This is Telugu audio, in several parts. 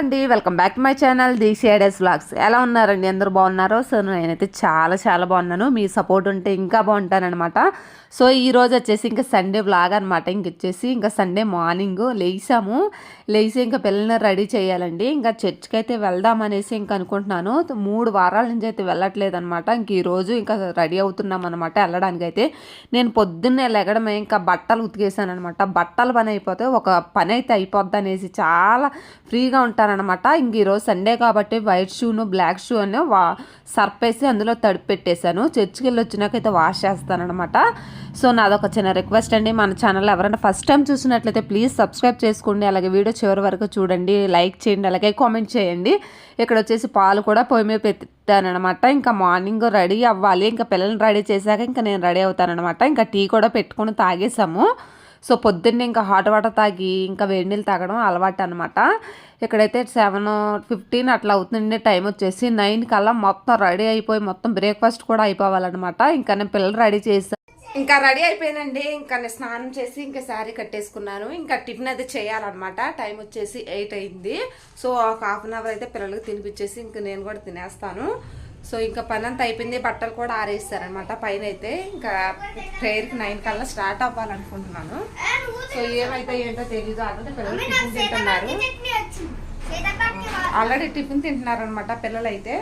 అండి welcome back to my channel డీసీఐడెస్ vlogs. ఎలా ఉన్నారండి? అందరూ బాగున్నారో? సో నేనైతే చాలా చాలా బాగున్నాను. మీ సపోర్ట్ ఉంటే ఇంకా బాగుంటానమాట సో ఈ రోజు వచ్చేసి ఇంకా సండే వ్లాగ్ అనమాట ఇంక వచ్చేసి ఇంకా సండే మార్నింగ్ లేసాము. లేచి ఇంకా పిల్లల్ని రెడీ చేయాలండి. ఇంకా చర్చ్కి అయితే వెళ్దాం అనేసి ఇంకా అనుకుంటున్నాను. మూడు వారాల నుంచి అయితే వెళ్ళట్లేదు అనమాట ఇంక ఈరోజు ఇంకా రెడీ అవుతున్నాం అనమాట వెళ్ళడానికి అయితే నేను పొద్దున్నే లెగడమే ఇంకా బట్టలు ఉతికేసాను అనమాట బట్టలు పని అయిపోతే ఒక పని అయితే అయిపోద్ది అనేసి చాలా ఫ్రీగా ఉంటాను ఉంటానన్నమాట ఇంక ఈరోజు సండే కాబట్టి వైట్ షూను బ్లాక్ షూ అని వా సర్పేసి వేసి అందులో తడిపి పెట్టేశాను చర్చికి వెళ్ళి వచ్చినాకైతే వాష్ చేస్తానమాట సో నాదొక చిన్న రిక్వెస్ట్ అండి. మన ఛానల్ ఎవరైనా ఫస్ట్ టైం చూసినట్లయితే ప్లీజ్ సబ్స్క్రైబ్ చేసుకోండి. అలాగే వీడియో చివరి వరకు చూడండి. లైక్ చేయండి. అలాగే కామెంట్ చేయండి. ఇక్కడ వచ్చేసి పాలు కూడా పొయ్యి మీద పెట్టానమాట ఇంకా మార్నింగ్ రెడీ అవ్వాలి. ఇంకా పిల్లల్ని రెడీ చేశాక ఇంకా నేను రెడీ అవుతానమాట ఇంకా టీ కూడా పెట్టుకొని తాగేసాము సో పొద్దున్నే ఇంకా హాట్ వాటర్ తాగి ఇంకా వేడి నీళ్ళు తాగడం అలవాటు అనమాట ఇక్కడైతే సెవెన్ ఫిఫ్టీన్ అట్లా అవుతుండే టైం వచ్చేసి నైన్ కల్లా మొత్తం రెడీ అయిపోయి మొత్తం బ్రేక్ఫాస్ట్ కూడా అయిపోవాలన్నమాట. ఇంకా నేను పిల్లలు రెడీ చేసి. ఇంకా రెడీ అయిపోయానండి. ఇంకా నేను స్నానం చేసి ఇంకా శారీ కట్టేసుకున్నాను. ఇంకా టిఫిన్ అయితే చేయాలన్నమాట. టైం వచ్చేసి ఎయిట్ అయింది. సో ఒక హాఫ్ అన్ అవర్ అయితే పిల్లలకి తినిపించేసి ఇంకా నేను కూడా తినేస్తాను. సో ఇంకా పని అంతా అయిపోయింది బట్టలు కూడా ఆరేస్తారనమాట పైన అయితే ఇంకా ప్రేయర్కి నైన్ కల్లా స్టార్ట్ అవ్వాలనుకుంటున్నాను. సో ఏమైతే ఏంటో తెలియదు ఆల్రెడీ పిల్లలు టిఫిన్ తింటున్నారు. ఆల్రెడీ టిఫిన్ తింటున్నారు అనమాట పిల్లలు అయితే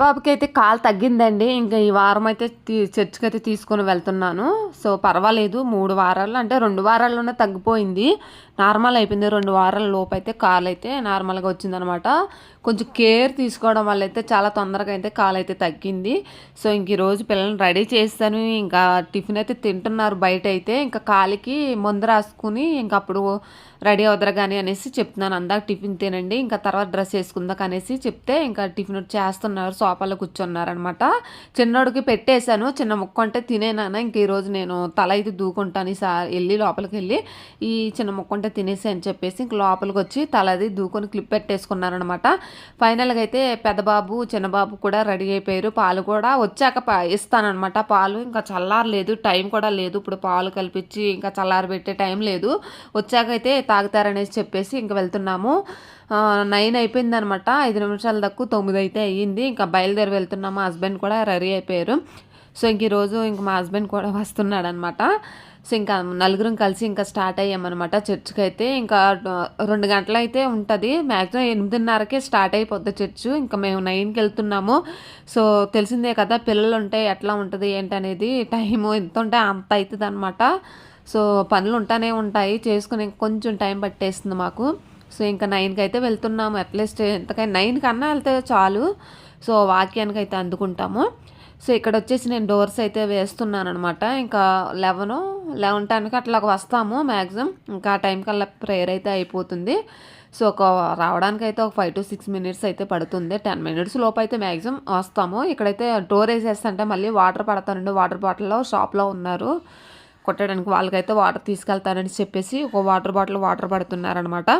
బాబుకి అయితే కాలు తగ్గిందండి. ఇంకా ఈ వారం అయితే చర్చ్కి చర్చికి అయితే తీసుకొని వెళ్తున్నాను. సో పర్వాలేదు. మూడు వారాలు అంటే రెండు వారాల్లోనే తగ్గిపోయింది. నార్మల్ అయిపోయింది. రెండు వారాల లోపు అయితే కాలు అయితే నార్మల్గా వచ్చిందనమాట. కొంచెం కేర్ తీసుకోవడం వల్ల అయితే చాలా తొందరగా అయితే కాలు అయితే తగ్గింది. సో ఇంక ఈరోజు పిల్లల్ని రెడీ చేస్తాను. ఇంకా టిఫిన్ అయితే తింటున్నారు బయట అయితే ఇంకా కాలికి మందు రాసుకుని ఇంకా అప్పుడు రెడీ అవుదరు కానీ అనేసి చెప్తున్నాను. అందాక టిఫిన్ తినండి ఇంకా తర్వాత డ్రెస్ వేసుకుందాక అనేసి చెప్తే ఇంకా టిఫిన్ చేస్తున్నారు సోఫాలో కూర్చున్నారనమాట చిన్నోడికి పెట్టేశాను చిన్న ముక్క అంటే తినేనా ఇంక ఈరోజు నేను తల అయితే దూకుంటాను ఈ వెళ్ళి లోపలికి వెళ్ళి ఈ చిన్న ముక్క అంటే తినేసి అని చెప్పేసి ఇంక లోపలికి వచ్చి తలది దూకొని క్లిప్ పెట్టేసుకున్నారనమాట ఫైనల్గా అయితే పెద్దబాబు చిన్నబాబు చిన్న కూడా రెడీ అయిపోయారు. పాలు కూడా వచ్చాక ప- ఇస్తానన్నమాట. పాలు ఇంకా చల్లారలేదు టైం కూడా లేదు. ఇప్పుడు పాలు కల్పించి ఇంకా చల్లారబెట్టే టైం లేదు. వచ్చాకైతే తాగుతారనేసి చెప్పేసి ఇంక వెళ్తున్నాము. నైన్ అయిపోయింది అనమాట ఐదు నిమిషాల దక్కు తొమ్మిది అయితే అయ్యింది. ఇంకా బయలుదేరి వెళ్తున్నాము హస్బెండ్ కూడా రెడీ అయిపోయారు. సో ఇంక ఈరోజు ఇంక మా హస్బెండ్ కూడా వస్తున్నాడు అనమాట సో ఇంకా నలుగురం కలిసి ఇంకా స్టార్ట్ అయ్యామన్నమాట చర్చ్కి అయితే ఇంకా రెండు గంటలు అయితే ఉంటుంది. మ్యాక్సిమం ఎనిమిదిన్నరకే స్టార్ట్ అయిపోద్ది చర్చ్. ఇంకా మేము నైన్కి వెళ్తున్నాము. సో తెలిసిందే కదా పిల్లలు ఉంటే ఎట్లా ఉంటుంది ఏంటనేది టైము ఎంత ఉంటే అంత అవుతుంది అనమాట సో పనులు ఉంటానే ఉంటాయి. చేసుకుని కొంచెం టైం పట్టేస్తుంది మాకు. సో ఇంకా నైన్కి అయితే వెళ్తున్నాము. అట్లీస్ట్ ఎంతకైనా నైన్ కన్నా వెళ్తే చాలు. సో వాక్యానికి అయితే అందుకుంటాము. సో ఇక్కడ వచ్చేసి నేను డోర్స్ అయితే వేస్తున్నాను అనమాట ఇంకా లెవెన్ లెవెన్ టెన్కి అట్లా వస్తాము మ్యాక్సిమం ఇంకా ఆ టైం కల్లా ప్రేయర్ అయితే అయిపోతుంది. సో ఒక రావడానికి అయితే ఒక ఫైవ్ టు సిక్స్ మినిట్స్ అయితే పడుతుంది. టెన్ మినిట్స్ లోపు అయితే మ్యాక్సిమం వస్తాము. ఇక్కడైతే డోర్ వేసేస్తుంటే మళ్ళీ వాటర్ పడతానండి వాటర్ బాటిల్లో షాప్లో ఉన్నారు. కొట్టడానికి వాళ్ళకైతే వాటర్ తీసుకెళ్తానని చెప్పేసి ఒక వాటర్ బాటిల్ వాటర్ పడుతున్నారనమాట.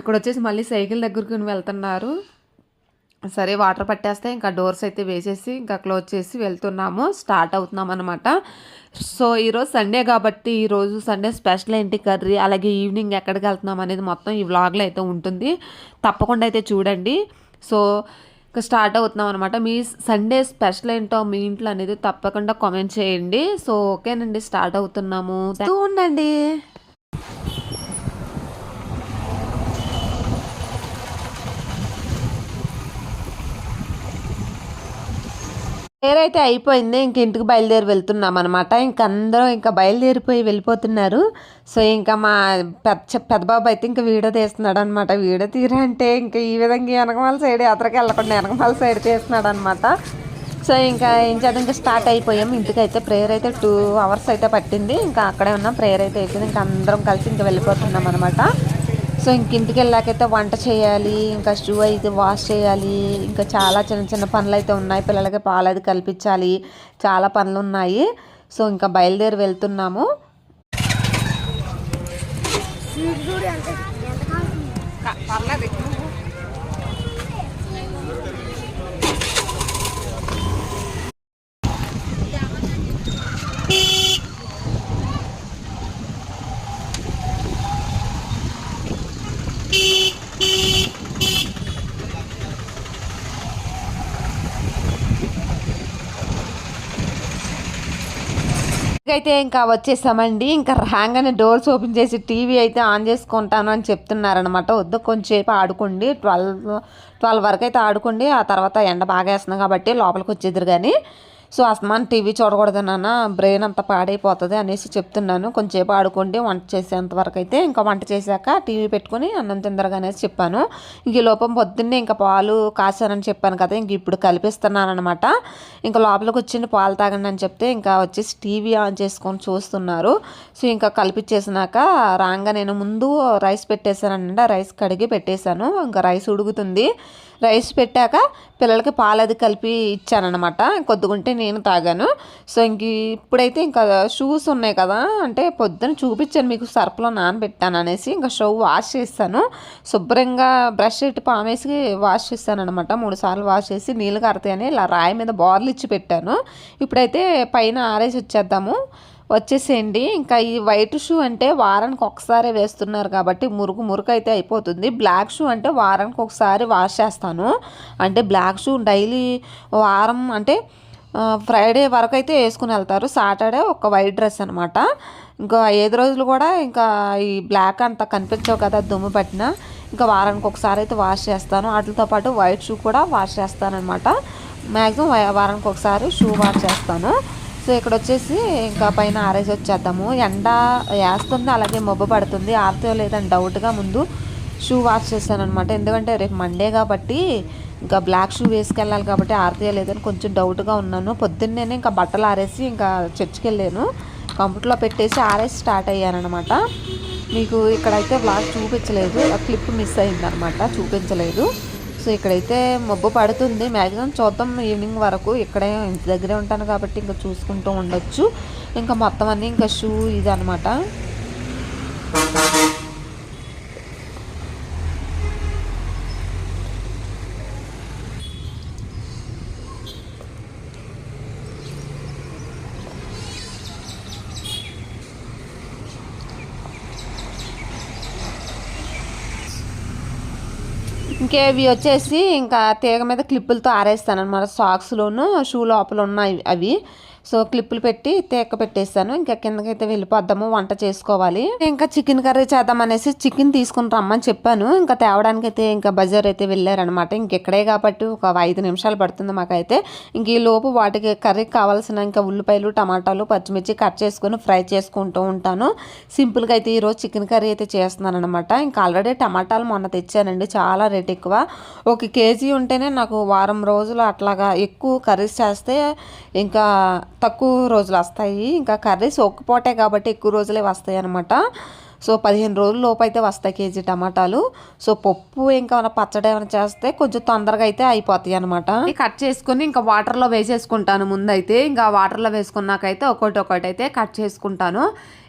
ఇక్కడ వచ్చేసి మళ్ళీ సైకిల్ దగ్గరికి వెళ్తున్నారు. సరే వాటర్ పట్టేస్తే ఇంకా డోర్స్ అయితే వేసేసి ఇంకా క్లోజ్ చేసి వెళ్తున్నాము. స్టార్ట్ అవుతున్నాం అనమాట సో ఈరోజు సండే కాబట్టి ఈరోజు సండే స్పెషల్ ఏంటి కర్రీ? అలాగే ఈవినింగ్ ఎక్కడికి వెళ్తున్నాం అనేది మొత్తం ఈ వ్లాగ్లో అయితే ఉంటుంది. తప్పకుండా అయితే చూడండి. సో స్టార్ట్ అవుతున్నాం అనమాట మీ సండే స్పెషల్ ఏంటో మీ ఇంట్లో అనేది తప్పకుండా కామెంట్ చేయండి. సో ఓకేనండి స్టార్ట్ అవుతున్నాము. ఉండండి అయితే అయిపోయింది. ఇంక ఇంటికి బయలుదేరి వెళ్తున్నాం అనమాట ఇంక అందరూ ఇంకా బయలుదేరిపోయి వెళ్ళిపోతున్నారు. సో ఇంకా మా పెద్ద పెద్దబాబు అయితే ఇంకా వీడియో తీస్తున్నాడు అనమాట వీడియో తీరా అంటే ఇంకా ఈ విధంగా వెనకమాల సైడ్ యాత్రకి వెళ్ళకుండా వెనకమాల సైడ్ తీస్తున్నాడు అనమాట సో ఇంకా ఏం చేద్దాం? ఇంకా స్టార్ట్ అయిపోయాం. ఇంటికి అయితే ప్రేయర్ అయితే టూ అవర్స్ అయితే పట్టింది. ఇంకా అక్కడే ఉన్న. ప్రేయర్ అయితే అయిపోయింది. ఇంకా అందరం కలిసి ఇంకా వెళ్ళిపోతున్నాం అనమాట సో ఇంక ఇంటికి వెళ్ళాకైతే వంట చేయాలి ఇంకా షూ అయితే వాష్ చేయాలి ఇంకా చాలా చిన్న చిన్న పనులు అయితే ఉన్నాయి. పిల్లలకి పాలు అది కల్పించాలి. చాలా పనులు ఉన్నాయి. సో ఇంకా బయలుదేరి వెళ్తున్నాము. పర్లేదు. అయితే ఇంకా వచ్చేసామండి. ఇంకా రాగానే డోర్స్ ఓపెన్ చేసి టీవీ అయితే ఆన్ చేసుకుంటాను అని చెప్తున్నారనమాట వద్దు కొంచెంసేపు ఆడుకోండి. ట్వెల్వ్ ట్వెల్వ్ వరకు అయితే ఆడుకోండి. ఆ తర్వాత ఎండ బాగా వేస్తున్నాం కాబట్టి లోపలికి వచ్చేద్దరు కానీ సో అస్మాన్ టీవీ చూడకూడదు నాన్న బ్రెయిన్ అంతా పాడైపోతుంది అనేసి చెప్తున్నాను. కొంచెంసేపు ఆడుకోండి వంట చేసేంత వరకు అయితే ఇంకా వంట చేశాక టీవీ పెట్టుకుని అన్నం తిందరగా అనేసి చెప్పాను. ఇంక ఈ లోపం పొద్దున్నే ఇంకా పాలు కాశానని చెప్పాను కదా ఇంక ఇప్పుడు కలిపిస్తున్నాను అనమాట ఇంకా లోపలికి వచ్చింది పాలు తాగండి అని చెప్తే ఇంకా వచ్చేసి టీవీ ఆన్ చేసుకొని చూస్తున్నారు. సో ఇంకా కలిపించేసినాక రాగా నేను ముందు రైస్ పెట్టేశానండి రైస్ కడిగి పెట్టేశాను. ఇంకా రైస్ ఉడుకుతుంది. రైస్ పెట్టాక పిల్లలకి పాలు అది కలిపి ఇచ్చానమాట కొద్దిగుంటే నేను తాగాను. సో ఇంక ఇప్పుడైతే ఇంకా షూస్ ఉన్నాయి కదా అంటే పొద్దున చూపించాను మీకు సర్ఫ్లో నానబెట్టాను అనేసి ఇంకా షూ వాష్ చేస్తాను. శుభ్రంగా బ్రష్ పెట్టి పామేసి వాష్ చేస్తాను అనమాట మూడు సార్లు వాష్ చేసి నీళ్ళు కడతాయని ఇలా రాయి మీద బార్లు ఇచ్చి పెట్టాను. ఇప్పుడైతే పైన ఆరేసి వచ్చేద్దాము. వచ్చేసేయండి. ఇంకా ఈ వైట్ షూ అంటే వారానికి ఒకసారి వేస్తున్నారు కాబట్టి మురుగు మురుగు అయితే అయిపోతుంది. బ్లాక్ షూ అంటే వారానికి ఒకసారి వాష్ చేస్తాను. అంటే బ్లాక్ షూ డైలీ వారం అంటే ఫ్రైడే వరకు అయితే వేసుకుని వెళ్తారు. సాటర్డే ఒక వైట్ డ్రెస్ అనమాట ఇంకా ఐదు రోజులు కూడా ఇంకా ఈ బ్లాక్ అంత కనిపించవు కదా దుమ్ము పట్టిన. ఇంకా వారానికి ఒకసారి అయితే వాష్ చేస్తాను. వాటితో పాటు వైట్ షూ కూడా వాష్ చేస్తాను అనమాట మ్యాక్సిమం వారానికి ఒకసారి షూ వాష్ చేస్తాను. సో ఇక్కడ వచ్చేసి ఇంకా పైన ఆరేసి వచ్చేద్దాము. ఎండ వేస్తుంది అలాగే మొబ్బ పడుతుంది. ఆరుతో లేదని డౌట్గా ముందు షూ వాష్ చేశాను అనమాట ఎందుకంటే రేపు మండే కాబట్టి ఇంకా బ్లాక్ షూ వేసుకెళ్ళాలి కాబట్టి ఆరుతీయ లేదని కొంచెం డౌట్గా ఉన్నాను. పొద్దున్నే ఇంకా బట్టలు ఆరేసి ఇంకా చర్చికి వెళ్ళాను కంప్యూటర్లో పెట్టేసి ఆరేసి స్టార్ట్ అయ్యానమాట మీకు ఇక్కడైతే బ్లాక్ చూపించలేదు. క్లిప్ మిస్ అయిందనమాట చూపించలేదు. సో ఇక్కడైతే మబ్బు పడుతుంది. మ్యాక్సిమం చూద్దాం ఈవినింగ్ వరకు ఇక్కడే ఇంటి దగ్గరే ఉంటాను కాబట్టి ఇంకా చూసుకుంటూ ఉండొచ్చు. ఇంకా మొత్తం అన్నీ ఇంకా షూ ఇది ఇంకే ఇవి వచ్చేసి ఇంకా తీగ మీద క్లిప్పులతో ఆరేస్తాను అనమాట సాక్స్లోను షూ లోపల ఉన్నాయి అవి. సో క్లిప్పులు పెట్టి తేక పెట్టేస్తాను. ఇంకా కిందకైతే వెళ్ళిపోద్దాము వంట చేసుకోవాలి. ఇంకా చికెన్ కర్రీ చేద్దాం అనేసి చికెన్ తీసుకుని రమ్మని చెప్పాను. ఇంకా తేవడానికి అయితే ఇంకా బజార్ అయితే వెళ్ళారనమాట ఇంకెక్కడే కాబట్టి ఒక ఐదు నిమిషాలు పడుతుంది మాకైతే. ఇంక ఈ లోపు వాటికి కర్రీకి కావాల్సిన ఇంకా ఉల్లిపాయలు టమాటాలు పచ్చిమిర్చి కట్ చేసుకుని ఫ్రై చేసుకుంటూ ఉంటాను. సింపుల్గా అయితే ఈరోజు చికెన్ కర్రీ అయితే చేస్తున్నాను అనమాట ఇంకా ఆల్రెడీ టమాటాలు మొన్న తెచ్చానండి. చాలా రేట్ ఎక్కువ. ఒక కేజీ ఉంటేనే నాకు వారం రోజులు అట్లాగా ఎక్కువ కర్రీస్ చేస్తే ఇంకా తక్కువ రోజులు వస్తాయి. ఇంకా కర్రీస్ ఒక్క కాబట్టి ఎక్కువ రోజులే వస్తాయి అనమాట సో పదిహేను రోజుల లోపు అయితే వస్తాయి కేజీ టమాటాలు. సో పప్పు ఇంకా పచ్చడి ఏమైనా చేస్తే కొంచెం తొందరగా అయితే అయిపోతాయి అనమాట కట్ చేసుకుని ఇంకా వాటర్లో వేసేసుకుంటాను ముందైతే. ఇంకా వాటర్లో వేసుకున్నాకైతే ఒకటి ఒకటి అయితే కట్ చేసుకుంటాను.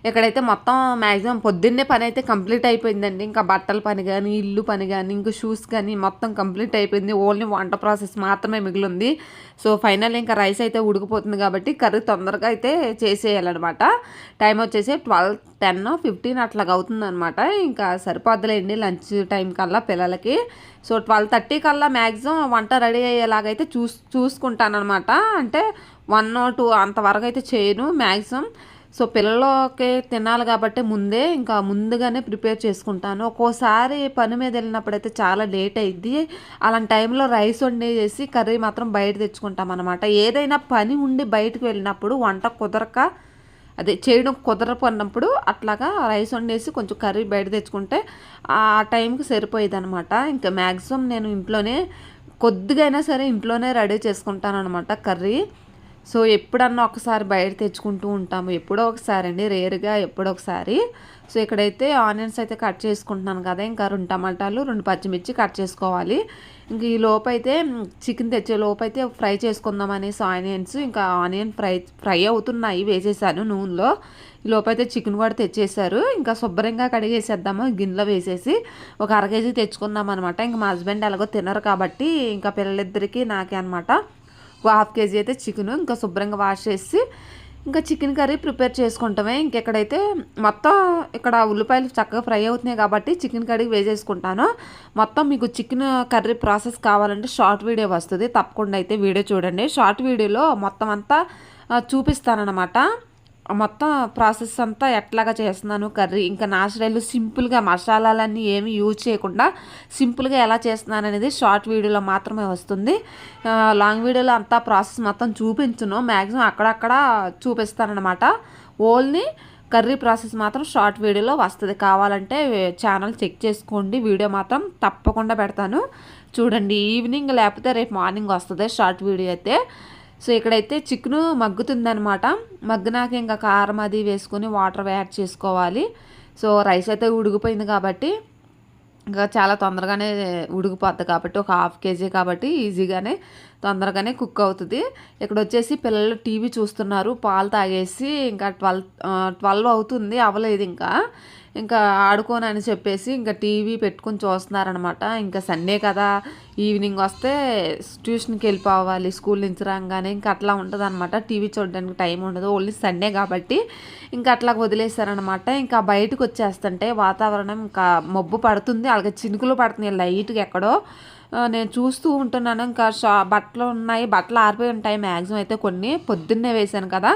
ఇక్కడైతే మొత్తం మ్యాక్సిమం పొద్దున్నే పని అయితే కంప్లీట్ అయిపోయిందండి. ఇంకా బట్టల పని కానీ ఇల్లు పని కానీ ఇంకా షూస్ కానీ మొత్తం కంప్లీట్ అయిపోయింది. ఓన్లీ వంట ప్రాసెస్ మాత్రమే మిగిలింది. సో ఫైనల్ ఇంకా రైస్ అయితే ఉడికిపోతుంది కాబట్టి కర్రీ తొందరగా అయితే చేసేయాలన్నమాట. టైం వచ్చేసి ట్వెల్వ్ టెన్ ఫిఫ్టీన్ అట్లాగా అవుతుంది అనమాట ఇంకా సరిపోద్దులేండి లంచ్ టైం కల్లా పిల్లలకి. సో ట్వెల్వ్ థర్టీ కల్లా మ్యాక్సిమం వంట రెడీ అయ్యేలాగైతే చూస్ చూసుకుంటాను అనమాట అంటే వన్ టూ అంతవరకు అయితే చేయను. మ్యాక్సిమం సో పిల్లలకి తినాలి కాబట్టి ముందే ఇంకా ముందుగానే ప్రిపేర్ చేసుకుంటాను. ఒక్కోసారి పని మీద వెళ్ళినప్పుడు అయితే చాలా లేట్ అయింది అలాంటి టైంలో రైస్ వండేసి కర్రీ మాత్రం బయట తెచ్చుకుంటాం అనమాట ఏదైనా పని ఉండి బయటకు వెళ్ళినప్పుడు వంట కుదరక అదే చేయడం కుదరపడినప్పుడు అట్లాగా రైస్ వండేసి కొంచెం కర్రీ బయట తెచ్చుకుంటే ఆ టైంకి సరిపోయేది అనమాట ఇంకా మ్యాక్సిమం నేను ఇంట్లోనే కొద్దిగా అయినా సరే ఇంట్లోనే రెడీ చేసుకుంటాను అనమాట కర్రీ. సో ఎప్పుడన్నా ఒకసారి బయట తెచ్చుకుంటూ ఉంటాము. ఎప్పుడో ఒకసారి అండి రేరుగా ఎప్పుడో ఒకసారి. సో ఇక్కడైతే ఆనియన్స్ అయితే కట్ చేసుకుంటున్నాను కదా ఇంకా రెండు టమాటాలు రెండు పచ్చిమిర్చి కట్ చేసుకోవాలి. ఇంక ఈ లోపు అయితే చికెన్ తెచ్చే లోపు అయితే ఫ్రై చేసుకుందాం అనేసి ఆనియన్స్ ఇంకా ఆనియన్ ఫ్రై ఫ్రై అవుతున్నాయి వేసేసాను నూనెలో. ఈ లోపు అయితే చికెన్ కూడా తెచ్చేసారు. ఇంకా శుభ్రంగా కడిగేసేద్దాము గిన్నెలో వేసేసి. ఒక అర కేజీ తెచ్చుకున్నాం అనమాట ఇంకా మా హస్బెండ్ ఎలాగో తినరు కాబట్టి ఇంకా పిల్లలిద్దరికీ నాకే అనమాట హాఫ్ కేజీ అయితే చికెన్ ఇంకా శుభ్రంగా వాష్ చేసి ఇంకా చికెన్ కర్రీ ప్రిపేర్ చేసుకుంటామే. ఇంకెక్కడైతే మొత్తం ఇక్కడ ఉల్లిపాయలు చక్కగా ఫ్రై అవుతున్నాయి కాబట్టి చికెన్ కర్రీ వేసేసుకుంటాను. మొత్తం మీకు చికెన్ కర్రీ ప్రాసెస్ కావాలంటే షార్ట్ వీడియో వస్తుంది. తప్పకుండా అయితే వీడియో చూడండి. షార్ట్ వీడియోలో మొత్తం అంతా చూపిస్తానమాట మొత్తం ప్రాసెస్ అంతా ఎట్లాగా చేస్తున్నాను? కర్రీ ఇంకా నాచురల్ సింపుల్గా మసాలాలన్నీ ఏమి యూజ్ చేయకుండా సింపుల్గా ఎలా చేస్తున్నాను అనేది షార్ట్ వీడియోలో మాత్రమే వస్తుంది. లాంగ్ వీడియోలో అంతా ప్రాసెస్ మొత్తం చూపించును. మ్యాక్సిమం అక్కడక్కడ చూపిస్తానమాట ఓన్లీ కర్రీ ప్రాసెస్ మాత్రం షార్ట్ వీడియోలో వస్తుంది. కావాలంటే ఛానల్ చెక్ చేసుకోండి. వీడియో మాత్రం తప్పకుండా పెడతాను. చూడండి ఈవినింగ్ లేకపోతే రేపు మార్నింగ్ వస్తుంది షార్ట్ వీడియో అయితే. సో ఇక్కడైతే చికెను మగ్గుతుందనమాట మగ్గినాక ఇంకా కారం అది వేసుకొని వాటర్ యాడ్ చేసుకోవాలి. సో రైస్ అయితే ఉడికిపోయింది కాబట్టి ఇంకా చాలా తొందరగానే ఉడికిపోద్ది కాబట్టి ఒక హాఫ్ కేజీ కాబట్టి ఈజీగానే తొందరగానే కుక్ అవుతుంది. ఇక్కడ వచ్చేసి పిల్లలు టీవీ చూస్తున్నారు. పాలు తాగేసి ఇంకా ట్వెల్వ్ ట్వెల్వ్ అవుతుంది. అవ్వలేదు ఇంకా. ఇంకా ఆడుకోను అని చెప్పేసి ఇంకా టీవీ పెట్టుకొని చూస్తున్నారనమాట. ఇంకా సండే కదా. ఈవినింగ్ వస్తే ట్యూషన్కి వెళ్ళిపోవాలి స్కూల్ నుంచి రాగానే ఇంకా అట్లా ఉంటుంది అనమాట టీవీ చూడడానికి టైం ఉండదు. ఓన్లీ సండే కాబట్టి ఇంకా అట్లా వదిలేశారనమాట. ఇంకా బయటకు వచ్చేస్తుంటే వాతావరణం ఇంకా మబ్బు పడుతుంది. అలాగే చినుకులు పడుతున్నాయి. లైట్గా ఎక్కడో. నేను చూస్తూ ఉంటున్నాను. ఇంకా షా బట్టలు ఉన్నాయి. బట్టలు ఆరిపోయి ఉంటాయి మ్యాక్సిమం అయితే కొన్ని. పొద్దున్నే వేశాను కదా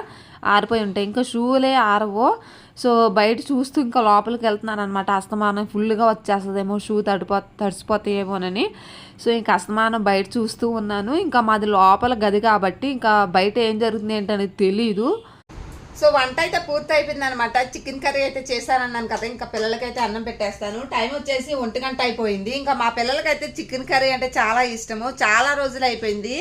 ఆరిపోయి ఉంటాయి. ఇంకా షూలే ఆరవో. సో బయట చూస్తూ ఇంకా లోపలికి వెళ్తున్నాను అనమాట అస్తమానం ఫుల్గా వచ్చేస్తుందేమో. షూ తడిపో తడిసిపోతాయేమోనని. సో ఇంకా అస్తమానం బయట చూస్తూ ఉన్నాను. ఇంకా మాది లోపల గది కాబట్టి ఇంకా బయట ఏం జరుగుతుంది ఏంటనేది తెలీదు. సో వంట అయితే పూర్తి అయిపోయింది అనమాట చికెన్ కర్రీ అయితే చేశానన్నాను కదా ఇంకా పిల్లలకైతే అన్నం పెట్టేస్తాను. టైం వచ్చేసి ఒంటి గంట అయిపోయింది. ఇంకా మా పిల్లలకైతే చికెన్ కర్రీ అంటే చాలా ఇష్టము. చాలా రోజులు అయిపోయింది.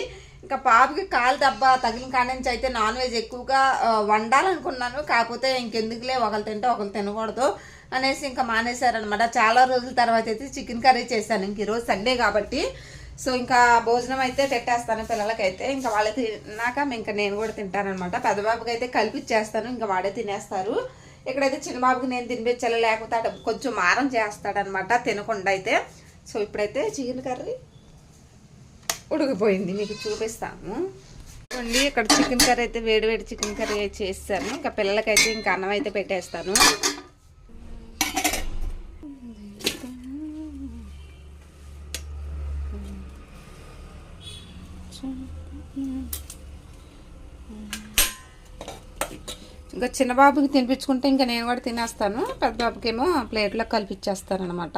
ఇంకా పాపకి కాలు దెబ్బ తగిలిన కాడి నుంచి అయితే నాన్ వెజ్ ఎక్కువగా వండాలనుకున్నాను. కాకపోతే ఇంకెందుకులే ఒకరు తింటే ఒకరు తినకూడదు అనేసి ఇంకా మానేశారనమాట చాలా రోజుల తర్వాత అయితే చికెన్ కర్రీ చేశాను. ఇంక ఈరోజు సండే కాబట్టి సో ఇంకా భోజనం అయితే పెట్టేస్తాను పిల్లలకైతే. ఇంకా వాళ్ళు తిన్నాక ఇంకా నేను కూడా తింటానమాట పెద్దబాబుకి అయితే కలిపి ఇచ్చేస్తాను ఇంకా వాడే తినేస్తారు. ఇక్కడైతే చిన్నబాబుకి నేను తినిపించాలి లేకపోతే అటు కొంచెం మారం చేస్తాడనమాట తినకుండా అయితే. సో ఇప్పుడైతే చికెన్ కర్రీ ఉడికిపోయింది మీకు చూపిస్తాను. చూడండి ఇక్కడ చికెన్ కర్రీ అయితే వేడి వేడి చికెన్ కర్రీ అయితే చేస్తాను ఇంకా పిల్లలకైతే ఇంకా అన్నం అయితే పెట్టేస్తాను. ఇంకా చిన్న బాబుకి తినిపించుకుంటే ఇంకా నేను కూడా తినేస్తాను. పెద్ద బాబుకేమో ప్లేట్లో కలిపిచ్చేస్తాను అనమాట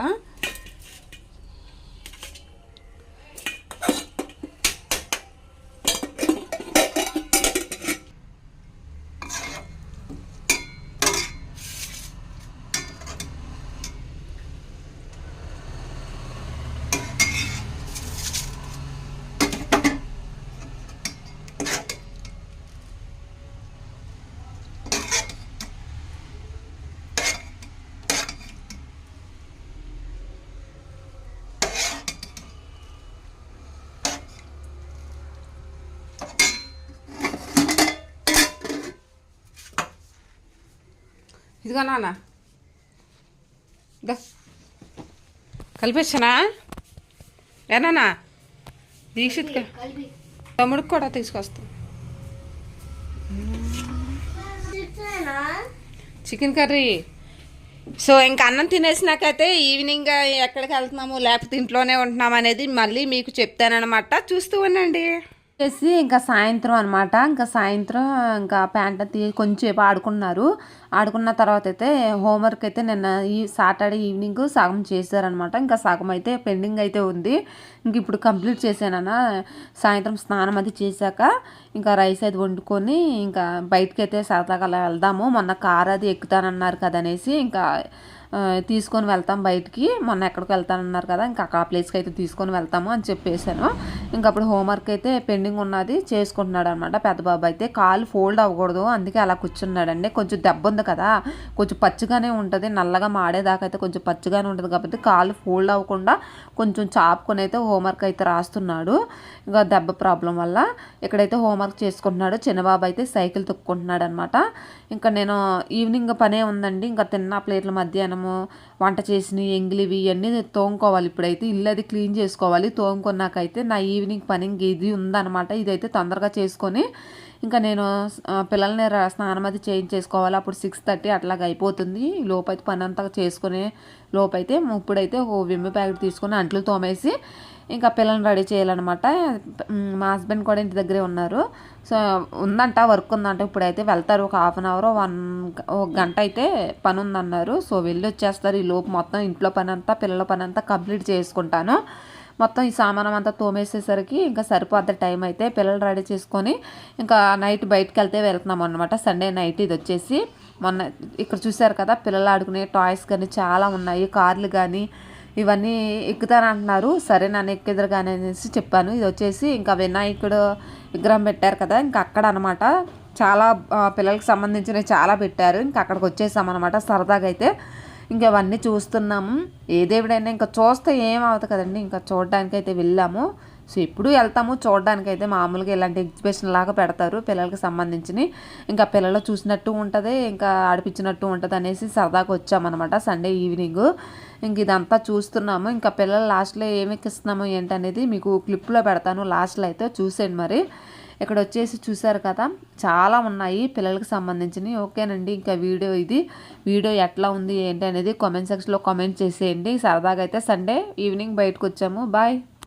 ఇదిగో నాన్న. దా. కలిపించనా ఏనా దీక్షిత్ తమ్ముడికి కూడా తీసుకొస్తా. Chicken curry. సో ఇంకా అన్నం తినేసినాకైతే ఈవినింగ్ ఎక్కడికి వెళ్తున్నాము? లేకపోతే ఇంట్లోనే ఉంటున్నాము అనేది మళ్ళీ మీకు చెప్తానమాట చూస్తూ ఉండండి. వచ్చేసి ఇంకా సాయంత్రం అనమాట ఇంకా సాయంత్రం ఇంకా ప్యాంట్ తీ కొంచెంసేపు ఆడుకున్నారు. ఆడుకున్న తర్వాత అయితే హోంవర్క్ అయితే నిన్న ఈ సాటర్డే ఈవినింగ్ సగం చేశారనమాట ఇంకా సగం అయితే పెండింగ్ అయితే ఉంది. ఇంక ఇప్పుడు కంప్లీట్ చేశానన్న. సాయంత్రం స్నానం అది చేశాక ఇంకా రైస్ అది వండుకొని ఇంకా బయటకి అయితే సరదాగా అలా వెళ్దాము. మొన్న కార్ అది ఎక్కుతానన్నారు కదా అనేసి ఇంకా తీసుకొని వెళ్తాం బయటికి. మొన్న ఎక్కడికి వెళ్తానన్నారు కదా ఇంకా అక్కడ ఆ ప్లేస్కి అయితే తీసుకొని వెళ్తాము అని చెప్పేశాను. ఇంకా అప్పుడు హోంవర్క్ అయితే పెండింగ్ ఉన్నది చేసుకుంటున్నాడు అనమాట పెద్ద బాబు అయితే. కాలు ఫోల్డ్ అవ్వకూడదు అందుకే అలా కూర్చున్నాడండి. కొంచెం దెబ్బ ఉంది కదా కొంచెం పచ్చిగానే ఉంటుంది. నల్లగా మాడేదాకా అయితే కొంచెం పచ్చిగానే ఉంటుంది కాబట్టి కాలు ఫోల్డ్ అవ్వకుండా కొంచెం చాపుకొని అయితే హోంవర్క్ అయితే రాస్తున్నాడు. ఇంకా దెబ్బ ప్రాబ్లం వల్ల ఇక్కడైతే హోంవర్క్ చేసుకుంటున్నాడు. చిన్నబాబు అయితే సైకిల్ తొక్కుంటున్నాడు అనమాట. ఇంకా నేను ఈవినింగ్ పనే ఉందండి. ఇంకా తిన్న ప్లేట్ల మధ్యాహ్నము వంట చేసిన ఎంగిలివి ఇవన్నీ తోముకోవాలి ఇప్పుడైతే. ఇల్లు అది క్లీన్ చేసుకోవాలి. తోముకున్నాకైతే నా ఈవినింగ్ పని ఇంక ఇది ఉందన్నమాట. ఇదైతే తొందరగా చేసుకొని ఇంకా నేను పిల్లల్ని స్నానం అది చేంజ్ చేసుకోవాలి అప్పుడు సిక్స్ థర్టీ అట్లాగ అయిపోతుంది. లోపైతే పని అంతా చేసుకునే లోపైతే ఇప్పుడైతే ఓ విమ్మి ప్యాకెట్ తీసుకొని అంట్లు తోమేసి ఇంకా పిల్లల్ని రెడీ చేయాలన్నమాట. మా హస్బెండ్ కూడా ఇంటి దగ్గరే ఉన్నారు. సో ఉందంట వర్క్ ఉందంట. ఇప్పుడైతే వెళ్తారు. ఒక హాఫ్ అన్ అవర్ వన్ ఒక గంట అయితే పని ఉందన్నారు సో వెళ్ళి వచ్చేస్తారు. ఈ లోపు మొత్తం ఇంట్లో పని అంతా పిల్లల పని అంతా కంప్లీట్ చేసుకుంటాను. మొత్తం ఈ సామానం అంతా తోమేసేసరికి ఇంకా సరిపోద్ది టైం అయితే పిల్లలు రెడీ చేసుకొని ఇంకా నైట్ బయటకు వెళ్తే వెళ్తున్నాం అనమాట సండే నైట్ ఇది వచ్చేసి. మొన్న ఇక్కడ చూశారు కదా పిల్లలు ఆడుకునే టాయ్స్ కానీ చాలా ఉన్నాయి కార్లు కానీ ఇవన్నీ ఎక్కుతానంటున్నారు. సరే నన్ను ఎక్కిద్దరు కానీ అనేసి చెప్పాను. ఇది వచ్చేసి ఇంకా వినాయకుడు విగ్రహం పెట్టారు కదా ఇంకా అక్కడ అనమాట చాలా పిల్లలకు పిల్లలకి సంబంధించినవి చాలా పెట్టారు. ఇంకా అక్కడికి వచ్చేసాం అనమాట సరదాగా అయితే. ఇంకా అవన్నీ చూస్తున్నాము. ఏ దేవుడైనా ఇంకా చూస్తే ఏం కదండి? ఇంకా చూడడానికి అయితే వెళ్ళాము. సో ఎప్పుడు వెళ్తాము. చూడడానికి అయితే మామూలుగా ఇలాంటి ఎగ్జిబిషన్ లాగా పెడతారు పిల్లలకి సంబంధించినవి. ఇంకా పిల్లలు చూసినట్టు ఉంటుంది ఇంకా ఆడిపించినట్టు ఉంటుంది అనేసి సరదాగా వచ్చామన్నమాట సండే ఈవినింగ్. ఇంక ఇదంతా చూస్తున్నాము. ఇంకా పిల్లలు లాస్ట్లో ఏమి ఎక్కిస్తున్నాము ఏంటనేది మీకు క్లిప్లో పెడతాను. లాస్ట్లో అయితే చూసేయండి మరి. ఇక్కడ వచ్చేసి చూసారు కదా చాలా ఉన్నాయి పిల్లలకు సంబంధించినవి. ఓకేనండి ఇంకా వీడియో ఇది. వీడియో ఎట్లా ఉంది ఏంటి అనేది కామెంట్ సెక్షన్లో కామెంట్ చేసేయండి. సరదాగా అయితే సండే ఈవినింగ్ బయటకు వచ్చాము బాయ్